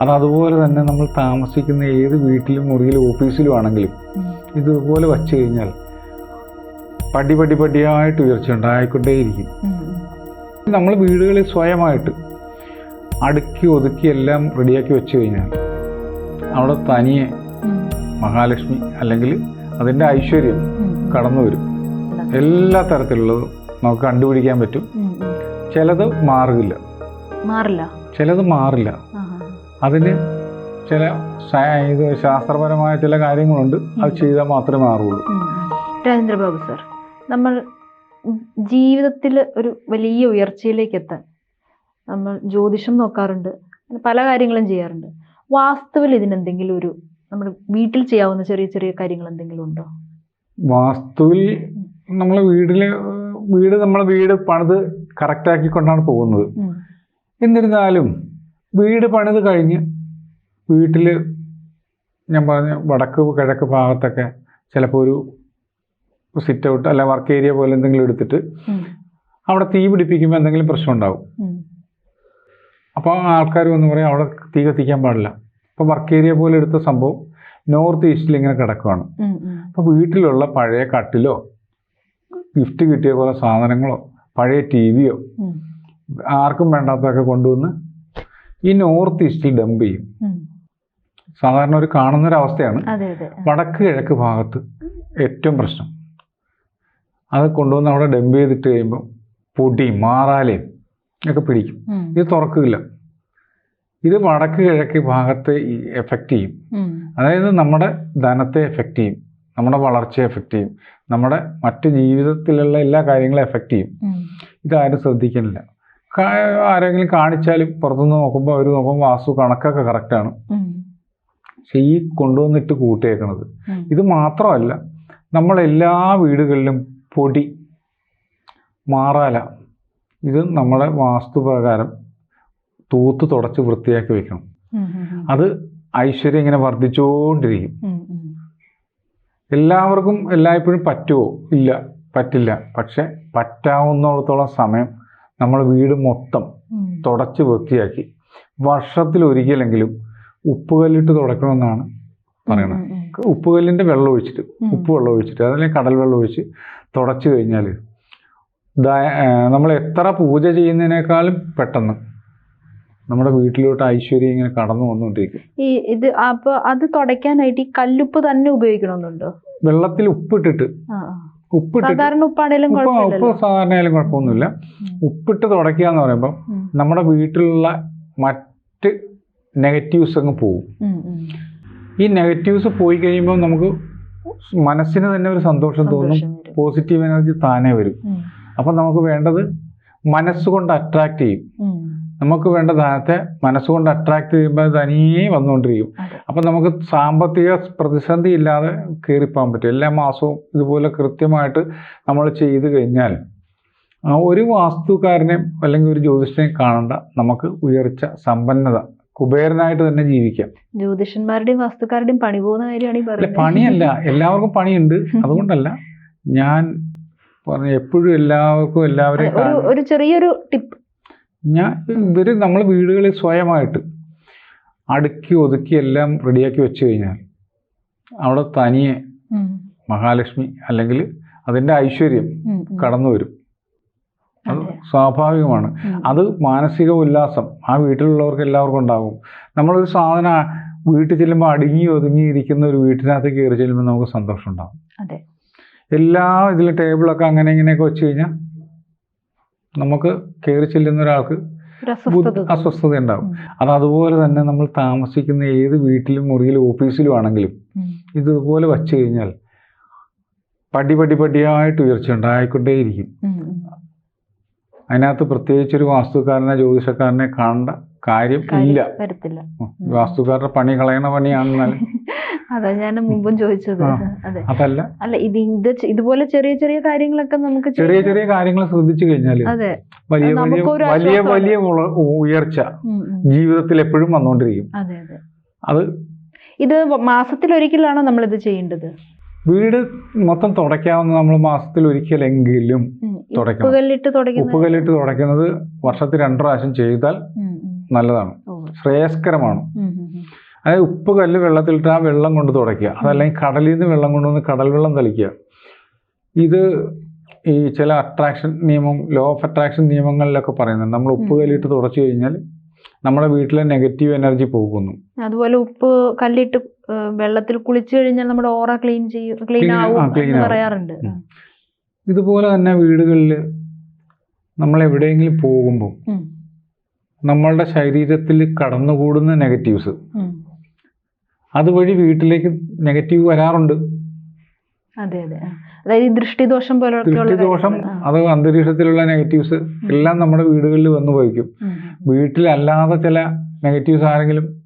അത് അതുപോലെ തന്നെ നമ്മൾ താമസിക്കുന്ന ഏത് വീട്ടിലും മുറിയിലും ഓഫീസിലും ആണെങ്കിലും ഇതുപോലെ വച്ചു കഴിഞ്ഞാൽ പടി പടി പടിയായിട്ട് ഉയർച്ച ഉണ്ടായിക്കൊണ്ടേയിരിക്കും. നമ്മൾ വീടുകളിൽ സ്വയമായിട്ട് അടുക്കി ഒതുക്കി എല്ലാം റെഡിയാക്കി വെച്ച് കഴിഞ്ഞാൽ അവിടെ തനിയെ മഹാലക്ഷ്മി അല്ലെങ്കിൽ അതിന്റെ ഐശ്വര്യം. കടന്നു വരും. എല്ലാ തരത്തിലുള്ളതും നമുക്ക് കണ്ടുപിടിക്കാൻ പറ്റും. ചിലത് മാറില്ല. മാറില്ല. ചിലത് മാറില്ല. അതിന് ചില ഇത് ശാസ്ത്രപരമായ ചില കാര്യങ്ങളുണ്ട്. അത് ചെയ്താൽ മാത്രമേ മാറുള്ളൂ. രാജേന്ദ്രബാബു സാർ നമ്മൾ ജീവിതത്തിൽ ഒരു വലിയ ഉയർച്ചയിലേക്ക് എത്താൻ നമ്മൾ ജ്യോതിഷം നോക്കാറുണ്ട്. പല കാര്യങ്ങളും ചെയ്യാറുണ്ട്. വാസ്തുവിൽ ഇതിനെന്തെങ്കിലും ഒരു നമ്മുടെ വീട്ടിൽ ചെയ്യാവുന്ന ചെറിയ ചെറിയ കാര്യങ്ങൾ എന്തെങ്കിലും ഉണ്ടോ? വാസ്തുവിൽ നമ്മൾ വീട്ടിൽ വീട് നമ്മളെ വീട് പണിത് കറക്റ്റാക്കിക്കൊണ്ടാണ് പോകുന്നത്. എന്നിരുന്നാലും വീട് പണിത് കഴിഞ്ഞ് വീട്ടിൽ ഞാൻ പറഞ്ഞ വടക്ക് കിഴക്ക് ഭാഗത്തൊക്കെ ചിലപ്പോൾ ഒരു സിറ്റ് ഔട്ട് അല്ല വർക്ക് ഏരിയ പോലെ എന്തെങ്കിലും എടുത്തിട്ട് അവിടെ തീ പിടിപ്പിക്കുമ്പോൾ എന്തെങ്കിലും പ്രശ്നം ഉണ്ടാവും. അപ്പോൾ ആൾക്കാർ വന്ന് പറയും അവിടെ തീ കത്തിക്കാൻ പാടില്ല അപ്പോൾ വർക്ക് ഏരിയ പോലെ എടുത്ത സംഭവം നോർത്ത് ഈസ്റ്റിൽ ഇങ്ങനെ. ഉം. അപ്പോൾ വീട്ടിലുള്ള പഴയ കട്ടിലോ ഗിഫ്റ്റ് കിട്ടിയ പോലെ സാധനങ്ങളോ പഴയ ടി വിയോ ആർക്കും വേണ്ടാത്തതൊക്കെ കൊണ്ടുവന്ന് ഈ നോർത്ത് ഈസ്റ്റിൽ ഡംപ് ചെയ്യും. സാധാരണ ഒരു കാണുന്ന ഒരു അവസ്ഥയാണ് വടക്ക് കിഴക്ക് ഭാഗത്ത് ഏറ്റവും പ്രശ്നം. അത് കൊണ്ടുവന്ന് അവിടെ ഡംപ് ചെയ്തിട്ട് കഴിയുമ്പോൾ പൊടിയും മാറാലയും ഒക്കെ പിടിക്കും. ഇത് തുറക്കില്ല. ഇത് വടക്ക് കിഴക്ക് ഭാഗത്തെ എഫക്റ്റ് ചെയ്യും. അതായത് നമ്മുടെ ധനത്തെ എഫക്റ്റ് ചെയ്യും. നമ്മുടെ വളർച്ചയെ എഫക്റ്റ് ചെയ്യും. നമ്മുടെ മറ്റു ജീവിതത്തിലുള്ള എല്ലാ കാര്യങ്ങളും എഫക്റ്റ് ചെയ്യും. ഇതാരും ശ്രദ്ധിക്കുന്നില്ല കാ- ആരെങ്കിലും കാണിച്ചാലും പുറത്തുനിന്ന് നോക്കുമ്പോൾ അവർ നോക്കുമ്പോൾ വാസ്തു കണക്കൊക്കെ കറക്റ്റാണ്. പക്ഷെ ഈ കൊണ്ടുവന്നിട്ട് കൂട്ടിയേക്കണത്. ഇത് മാത്രമല്ല നമ്മളെല്ലാ വീടുകളിലും പൊടി മാറാല ഇത് നമ്മുടെ വാസ്തുപ്രകാരം തൂത്ത് തുടച്ച് വൃത്തിയാക്കി വെക്കണം. അത് ഐശ്വര്യം ഇങ്ങനെ വർദ്ധിച്ചുകൊണ്ടിരിക്കും. എല്ലാവർക്കും എല്ലായ്പ്പോഴും പറ്റുമോ ഇല്ല പറ്റില്ല പക്ഷെ പറ്റാവുന്നിടത്തോളം സമയം നമ്മൾ വീട് മൊത്തം. തുടച്ച് വൃത്തിയാക്കി. വർഷത്തിൽ ഒരിക്കലെങ്കിലും ഉപ്പുകല്ലിട്ട് തുടക്കണമെന്നാണ് പറയണത്. ഉപ്പുകല്ലിന്റെ വെള്ളം ഒഴിച്ചിട്ട് ഉപ്പ് വെള്ളം ഒഴിച്ചിട്ട് അതല്ലെങ്കിൽ കടൽ വെള്ളം ഒഴിച്ച് തുടച്ചു കഴിഞ്ഞാൽ നമ്മൾ എത്ര പൂജ ചെയ്യുന്നതിനേക്കാളും പെട്ടെന്ന് നമ്മുടെ വീട്ടിലോട്ട് ഐശ്വര്യം ഇങ്ങനെ കടന്നു വന്നുകൊണ്ടിരിക്കും. ഈ ഇത് അപ്പൊ അത് തുടയ്ക്കാനായിട്ട് ഈ കല്ലുപ്പ് തന്നെ ഉപയോഗിക്കണമെന്നുണ്ടോ? വെള്ളത്തിൽ ഉപ്പിട്ടിട്ട് ആ. സാധാരണ ഉപ്പാണേലും ഉപ്പ് ഉപ്പ് സാധാരണ ആയാലും കുഴപ്പമൊന്നുമില്ല ഉപ്പിട്ട് തുടയ്ക്കുക എന്ന് പറയുമ്പോൾ നമ്മുടെ വീട്ടിലുള്ള മറ്റ് നെഗറ്റീവ്സ് അങ്ങ് പോകും. ഈ നെഗറ്റീവ്സ് പോയി കഴിയുമ്പോൾ നമുക്ക് മനസ്സിന് തന്നെ ഒരു സന്തോഷം തോന്നും പോസിറ്റീവ് എനർജി താനേ വരും. അപ്പം നമുക്ക് വേണ്ടത് മനസ്സുകൊണ്ട് അട്രാക്ട് ചെയ്യും. നമുക്ക് വേണ്ട ധനത്തെ മനസ്സുകൊണ്ട് അട്രാക്ട് ചെയ്യുമ്പോൾ തനിയെ വന്നുകൊണ്ടിരിക്കും. അപ്പം നമുക്ക് സാമ്പത്തിക പ്രതിസന്ധി ഇല്ലാതെ കയറിപ്പോകാൻ പറ്റും. എല്ലാ മാസവും ഇതുപോലെ കൃത്യമായിട്ട് നമ്മൾ ചെയ്ത് കഴിഞ്ഞാൽ ആ ഒരു വാസ്തുക്കാരനെയും അല്ലെങ്കിൽ ഒരു ജ്യോതിഷനെയും കാണണ്ട നമുക്ക് ഉയർച്ച സമ്പന്നത കുബേരനായിട്ട് തന്നെ ജീവിക്കാം. ജ്യോതിഷന്മാരുടെയും വാസ്തുക്കാരുടെയും പണി പോകുന്ന കാര്യമാണ് പണിയല്ല. എല്ലാവർക്കും പണിയുണ്ട്. അതുകൊണ്ടല്ല ഞാൻ പറഞ്ഞു എപ്പോഴും എല്ലാവർക്കും എല്ലാവരെയും ഒരു ചെറിയൊരു ടിപ്പ് ഞാൻ ഇവർ നമ്മൾ വീടുകളിൽ സ്വയമായിട്ട് അടുക്കി ഒതുക്കി എല്ലാം റെഡിയാക്കി വെച്ച് കഴിഞ്ഞാൽ അവിടെ തനിയെ മഹാലക്ഷ്മി അല്ലെങ്കിൽ അതിന്റെ ഐശ്വര്യം കടന്നു വരും. അത് സ്വാഭാവികമാണ്. അത് മാനസിക ഉല്ലാസം ആ വീട്ടിലുള്ളവർക്ക് എല്ലാവർക്കും ഉണ്ടാകും. നമ്മളൊരു സാധനം വീട്ടിൽ ചെല്ലുമ്പോൾ അടുങ്ങി ഒതുങ്ങി ഇരിക്കുന്ന ഒരു വീട്ടിനകത്ത് കയറി ചെല്ലുമ്പോൾ നമുക്ക് സന്തോഷം ഉണ്ടാകും എല്ലാ ഇതിലും ടേബിളൊക്കെ അങ്ങനെ ഇങ്ങനെയൊക്കെ വെച്ച് കഴിഞ്ഞാൽ നമുക്ക് കയറി ചെല്ലുന്ന ഒരാൾക്ക് ഒരു അസ്വസ്ഥത ഉണ്ടാവും അത് അതുപോലെ തന്നെ നമ്മൾ താമസിക്കുന്ന ഏത് വീട്ടിലും മുറിയിലും ഓഫീസിലും ആണെങ്കിലും ഇതുപോലെ വച്ചു കഴിഞ്ഞാൽ പടി പടി പടിയായിട്ട് ഉയർച്ച ഉണ്ടായിക്കൊണ്ടേയിരിക്കും. അതിനകത്ത് പ്രത്യേകിച്ച് ഒരു വാസ്തുക്കാരനെ ജ്യോതിഷക്കാരനെ കാണേണ്ട കാര്യം ഇല്ല. വരത്തില്ല. വാസ്തുക്കാരുടെ പണി കളയണ പണിയാണെന്നാലും അതാ ഞാൻ മുമ്പും ചോദിച്ചത്. അതല്ല. അല്ല ഇത് ഇത് ഇതുപോലെ ചെറിയ ചെറിയ കാര്യങ്ങളൊക്കെ നമുക്ക് ചെറിയ ചെറിയ കാര്യങ്ങൾ ശ്രദ്ധിച്ചു കഴിഞ്ഞാൽ വലിയ വലിയ വലിയ വലിയ ഉയർച്ച. ജീവിതത്തിൽ എപ്പോഴും വന്നുകൊണ്ടിരിക്കും അതെ ഇത് മാസത്തിൽ ഒരിക്കലാണോ നമ്മൾ ഇത് ചെയ്യേണ്ടത്? വീട് മൊത്തം തുടയ്ക്കാവുന്ന നമ്മൾ മാസത്തിൽ ഒരിക്കലെങ്കിലും തുടയ്ക്കണം. ഉപ്പുകല്ലിട്ട് തുടയ്ക്കുന്ന ഉപ്പുകല്ലിട്ട് തുടയ്ക്കുന്നത് വർഷത്തിൽ രണ്ടു പ്രാവശ്യം ചെയ്താൽ. നല്ലതാണ്. ശ്രേയസ്കരമാണ്. അതായത് ഉപ്പ് കല്ല് വെള്ളത്തിലിട്ട് ആ വെള്ളം കൊണ്ട് തുടയ്ക്കുക. അതല്ലെങ്കിൽ കടലിൽ നിന്ന് വെള്ളം കൊണ്ടുവന്ന് കടൽ വെള്ളം തളിക്കുക. ഇത് ഈ ചില അട്രാക്ഷൻ നിയമം ലോ ഓഫ് അട്രാക്ഷൻ നിയമങ്ങളിലൊക്കെ പറയുന്നുണ്ട്. നമ്മൾ ഉപ്പ് കല്ലിട്ട് തുടച്ചു കഴിഞ്ഞാൽ നമ്മുടെ വീട്ടിലെ നെഗറ്റീവ് എനർജി പോകുന്നു. അതുപോലെ ഉപ്പ് കല്ലിട്ട് വെള്ളത്തിൽ കുളിച്ചു കഴിഞ്ഞാൽ നമ്മുടെ ഓറ ക്ലീൻ ചെയ്യും ക്ലീൻ ആവും പറയാറുണ്ട്. ഇതുപോലെ തന്നെ വീടുകളിൽ നമ്മൾ എവിടെയെങ്കിലും പോകുമ്പോൾ നമ്മളുടെ ശരീരത്തിൽ കടന്നുകൂടുന്ന നെഗറ്റീവ്സ് അതുവഴി വീട്ടിലേക്ക് നെഗറ്റീവ് വരാറുണ്ട്. അതെ അതെ. അതായത് ദൃഷ്ടിദോഷം. അത് അന്തരീക്ഷത്തിലുള്ള നെഗറ്റീവ്സ് എല്ലാം നമ്മുടെ വീടുകളിൽ വന്നു പോയിക്കും. വീട്ടിലല്ലാതെ ചില നെഗറ്റീവ്സ് ആരെങ്കിലും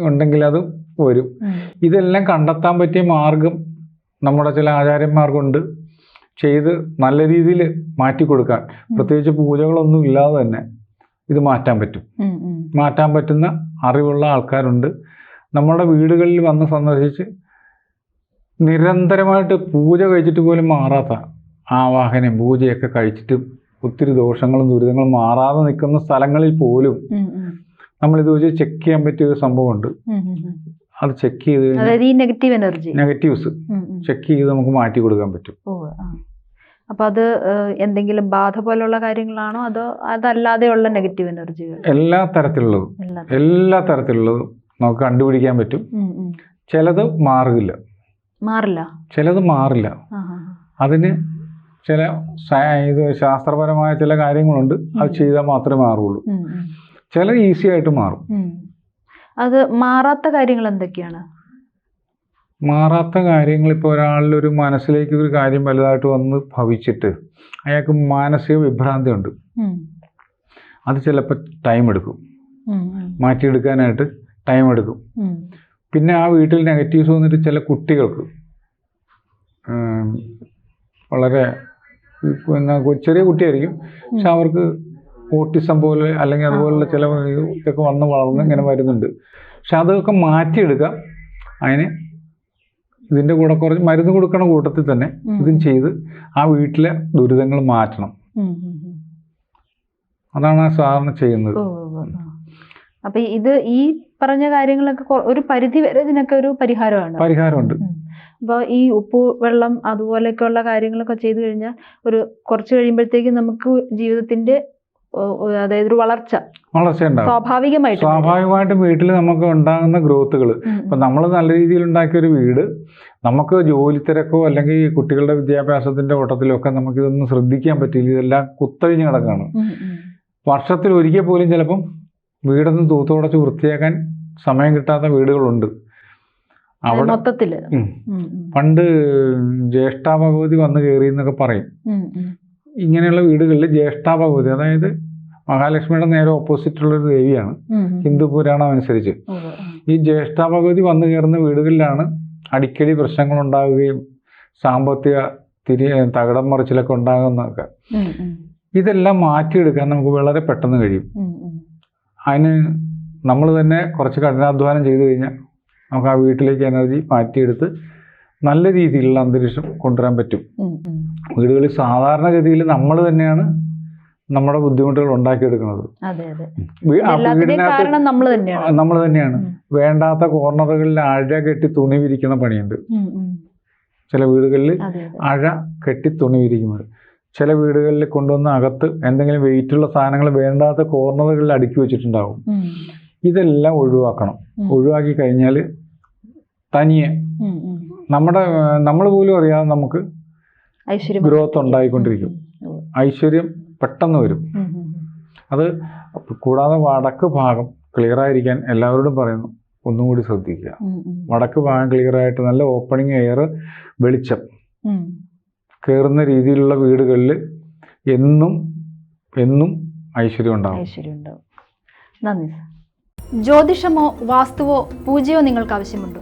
ഉണ്ടെങ്കിൽ അത് വരും. ഇതെല്ലാം കണ്ടെത്താൻ പറ്റിയ മാർഗം നമ്മുടെ ചില ആചാര്യന്മാർക്കുണ്ട്. ചെയ്ത് നല്ല രീതിയിൽ മാറ്റി കൊടുക്കാൻ പ്രത്യേകിച്ച് പൂജകളൊന്നും ഇല്ലാതെ തന്നെ. ഇത് മാറ്റാൻ പറ്റും. മാറ്റാൻ പറ്റുന്ന അറിവുള്ള ആൾക്കാരുണ്ട്. നമ്മുടെ വീടുകളിൽ വന്ന് സന്ദർശിച്ച് നിരന്തരമായിട്ട് പൂജ കഴിച്ചിട്ട് പോലും മാറാത്ത ആവാഹനം പൂജയൊക്കെ കഴിച്ചിട്ട് ഒത്തിരി ദോഷങ്ങളും ദുരിതങ്ങളും മാറാതെ നിൽക്കുന്ന സ്ഥലങ്ങളിൽ പോലും. നമ്മളിത് വെച്ച് ചെക്ക് ചെയ്യാൻ പറ്റിയ ഒരു സംഭവമുണ്ട്. അത് ചെക്ക് ചെയ്ത് നെഗറ്റീവ് എനർജി നെഗറ്റീവ്സ് ചെക്ക് ചെയ്ത് നമുക്ക് മാറ്റി കൊടുക്കാൻ പറ്റും. ഓ ആ അപ്പൊ അത് എന്തെങ്കിലും ബാധ പോലുള്ള കാര്യങ്ങളാണോ? അതോ അതല്ലാതെയുള്ള നെഗറ്റീവ് എനർജികൾ? എല്ലാ തരത്തിലുള്ളതും എല്ലാ തരത്തിലുള്ളതും നമുക്ക് കണ്ടുപിടിക്കാൻ പറ്റും. ചിലത് മാറില്ല മാറില്ല? ചിലത് മാറില്ല. അതിന് ചില ഇത് ശാസ്ത്രപരമായ ചില കാര്യങ്ങളുണ്ട്. അത് ചെയ്താൽ മാത്രമേ മാറുള്ളൂ. ചില ഈസി ആയിട്ട് മാറും. അത് മാറാത്ത കാര്യങ്ങൾ എന്തൊക്കെയാണ്? മാറാത്ത കാര്യങ്ങൾ ഇപ്പോൾ ഒരാളുടെ ഒരു മനസ്സിലേക്ക് ഒരു കാര്യം വലുതായിട്ട് വന്ന് ഭവിച്ചിട്ട് അയാൾക്ക് മാനസിക വിഭ്രാന്തി ഉണ്ട് അത് ചിലപ്പോൾ ടൈം എടുക്കും. മാറ്റിയെടുക്കാനായിട്ട് ടൈം എടുക്കും. പിന്നെ ആ വീട്ടിൽ നെഗറ്റീവ്സ് വന്നിട്ട് ചില കുട്ടികൾക്ക് വളരെ എന്നാ ചെറിയ കുട്ടിയായിരിക്കും. പക്ഷെ അവർക്ക് ഓട്ടിസം പോലെ അല്ലെങ്കിൽ അതുപോലുള്ള ചില ഇതൊക്കെ വന്ന് വളർന്ന് ഇങ്ങനെ വരുന്നുണ്ട്. പക്ഷെ അതൊക്കെ മാറ്റിയെടുക്കാം അതിന് ഇതിന്റെ കൂടെ കുറച്ച് മരുന്ന് കൊടുക്കണ കൂട്ടത്തിൽ തന്നെ. ഇതും ചെയ്ത് ആ വീട്ടിലെ ദുരിതങ്ങൾ മാറ്റണം. അതാണ് സാധാരണ ചെയ്യുന്നത്. അപ്പൊ ഇത് ഈ പറഞ്ഞ കാര്യങ്ങളൊക്കെ ഒരു പരിധി വരെ ഇതിനൊക്കെ ഒരു പരിഹാരമാണ് പരിഹാരമുണ്ട് അപ്പോൾ ഈ ഉപ്പ് വെള്ളം അതുപോലെയൊക്കെയുള്ള കാര്യങ്ങളൊക്കെ ചെയ്തു കഴിഞ്ഞാൽ ഒരു കുറച്ച് കഴിയുമ്പോഴത്തേക്കും നമുക്ക് ജീവിതത്തിന്റെ അതായത് ഒരു വളർച്ച. വളർച്ച സ്വാഭാവികമായിട്ട്. സ്വാഭാവികമായിട്ടും വീട്ടിൽ നമുക്ക് ഉണ്ടാകുന്ന ഗ്രോത്തുകൾ. ഇപ്പം നമ്മൾ നല്ല രീതിയിൽ ഉണ്ടാക്കിയ ഒരു വീട് നമുക്ക് ജോലി തിരക്കോ അല്ലെങ്കിൽ കുട്ടികളുടെ വിദ്യാഭ്യാസത്തിന്റെ ഓട്ടത്തിലോ ഒക്കെ നമുക്കിതൊന്നും ശ്രദ്ധിക്കാൻ പറ്റില്ല ഇതെല്ലാം കുത്തഴിഞ്ഞ് കിടക്കുകയാണ്. വർഷത്തിൽ ഒരിക്കൽ പോലും ചിലപ്പം വീടൊന്നും തൂത്തുടച്ച് വൃത്തിയാക്കാൻ സമയം കിട്ടാത്ത വീടുകളുണ്ട്. അവിടെ മൊത്തത്തിൽ. പണ്ട് ജ്യേഷ്ഠാ ഭഗവതി വന്ന് കയറി എന്നൊക്കെ പറയും. ഇങ്ങനെയുള്ള വീടുകളിൽ ജ്യേഷ്ഠാ ഭഗവതി അതായത് മഹാലക്ഷ്മിയുടെ നേരെ ഓപ്പോസിറ്റുള്ള ഒരു ദേവിയാണ്. ഹിന്ദു പുരാണം അനുസരിച്ച് ഈ ജ്യേഷ്ഠാ ഭഗവതി വന്നു കയറുന്ന വീടുകളിലാണ് അടിക്കടി പ്രശ്നങ്ങൾ ഉണ്ടാവുകയും സാമ്പത്തിക തിരി തകടം മറിച്ചിലൊക്കെ ഉണ്ടാകുന്നതൊക്കെ. ഇതെല്ലാം മാറ്റിയെടുക്കാൻ നമുക്ക് വളരെ പെട്ടെന്ന് കഴിയും. അതിന് നമ്മൾ തന്നെ കുറച്ച് കഠിനാധ്വാനം ചെയ്തു കഴിഞ്ഞാൽ നമുക്ക് ആ വീട്ടിലേക്ക് എനർജി മാറ്റിയെടുത്ത് നല്ല രീതിയിലുള്ള അന്തരീക്ഷം കൊണ്ടുവരാൻ പറ്റും. വീടുകളിൽ സാധാരണഗതിയിൽ നമ്മൾ തന്നെയാണ് നമ്മുടെ ബുദ്ധിമുട്ടുകൾ ഉണ്ടാക്കിയെടുക്കുന്നത്. വീടിനകത്ത് നമ്മൾ തന്നെയാണ്. വേണ്ടാത്ത കോർണറുകളിൽ അഴ കെട്ടി തുണി വിരിക്കുന്ന പണിയുണ്ട്. ചില വീടുകളിൽ അഴ കെട്ടി തുണി വിരിക്കുന്നത്. ചില വീടുകളിൽ കൊണ്ടുവന്ന് അകത്ത് എന്തെങ്കിലും വെയിറ്റുള്ള സാധനങ്ങൾ വേണ്ടാത്ത കോർണറുകളിൽ അടുക്കി വെച്ചിട്ടുണ്ടാവും. ഇതെല്ലാം ഒഴിവാക്കണം. ഒഴിവാക്കി കഴിഞ്ഞാൽ തനിയെ. നമ്മുടെ നമ്മൾ പോലും അറിയാതെ നമുക്ക് ഐശ്വര്യം ഗ്രോത്ത് ഉണ്ടായിക്കൊണ്ടിരിക്കും. ഐശ്വര്യം പെട്ടെന്ന് വരും. അത് കൂടാതെ വടക്ക് ഭാഗം ക്ലിയർ ആയിരിക്കാൻ എല്ലാവരോടും പറയുന്നു ഒന്നും കൂടി ശ്രദ്ധിക്കുക. വടക്ക് ഭാഗം ക്ലിയർ ആയിട്ട് നല്ല ഓപ്പണിങ് എയർ വെളിച്ചം. കയറുന്ന രീതിയിലുള്ള വീടുകളിൽ എന്നും എന്നും ഐശ്വര്യം ഉണ്ടാവും. ഐശ്വര്യം ഉണ്ടാവും. നന്ദി ജ്യോതിഷമോ വാസ്തുവോ പൂജയോ നിങ്ങൾക്ക് ആവശ്യമുണ്ടോ?